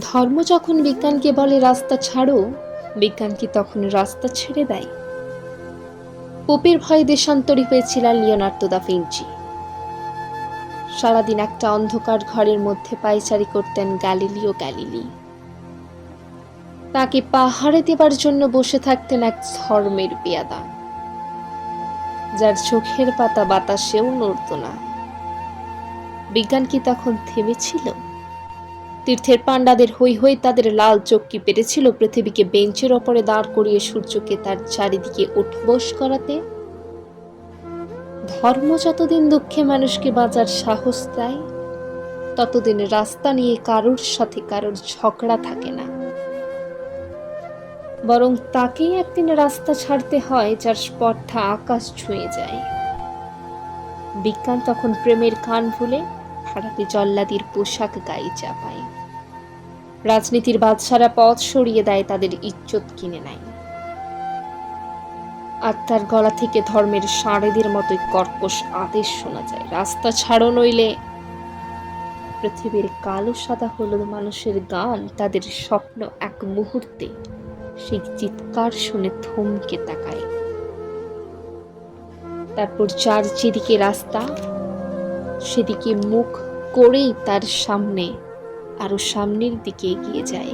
ধর্ম যখন বিজ্ঞানকে বলে রাস্তা ছাড়ো, বিজ্ঞান কি তখন রাস্তা ছেড়ে দেয়? পোপের ভয়ে দেশান্তরী হয়েছিলেন লিওনার্দো দা ভিঞ্চি। সারাদিন একটা অন্ধকার ঘরের মধ্যে পায়চারি করতেন গ্যালিলিও গ্যালিলি। তাকে পাহাড়ে দেবার জন্য বসে থাকতেন এক ধর্মের পেয়াদা। যার চোখের পাতা বাতাসেও নড়ত না। বিজ্ঞান কি তখন থেমেছিল? তীর্থের পাণ্ডাদের হই হই তাদের লাল চোখ কি পেরেছিল। পৃথিবীকে বেঞ্চের ওপরে দাঁড় করিয়ে সূর্যকে তার চারিদিকে উঠবোস করাতে। ধর্ম যতদিন দুঃখে মানুষকে বাঁচার সাহস দেয়, ততদিন রাস্তা নিয়ে কারোর সাথে কারোর ঝগড়া থাকে না। বরং তাকেই একদিন রাস্তা ছাড়তে হয়, যার স্পর্ধা আকাশ ছুঁয়ে যায়। বিজ্ঞান তখন প্রেমের কান ভুলে ভাড়াতে জল্লাদির পোশাক গায়ে চাপায়। রাজনীতির বাদশারা পথ সরিয়ে দেয় তাদের ইজ্জত কিনে নেয়। আর তার গলা থেকে ধর্মের সাঁড়েদের মতোই কর্কশ আদেশ শোনা যায়। রাস্তা ছাড়ো নইলে পৃথিবীর কালো সাদা হলুদ মানুষের গান তাদের স্বপ্ন এক মুহূর্তে সেই চিৎকার শুনে থমকে তাকায়। তারপর যার যেদিকে রাস্তা, সেদিকে মুখ করেই তার সামনে আরও সামনের দিকে এগিয়ে যায়।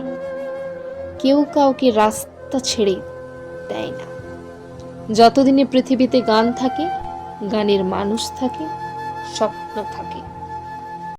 কেউ কাউকে রাস্তা ছেড়ে দেয় না। যতদিনে পৃথিবীতে গান থাকে, গানের মানুষ থাকে, স্বপ্ন থাকে।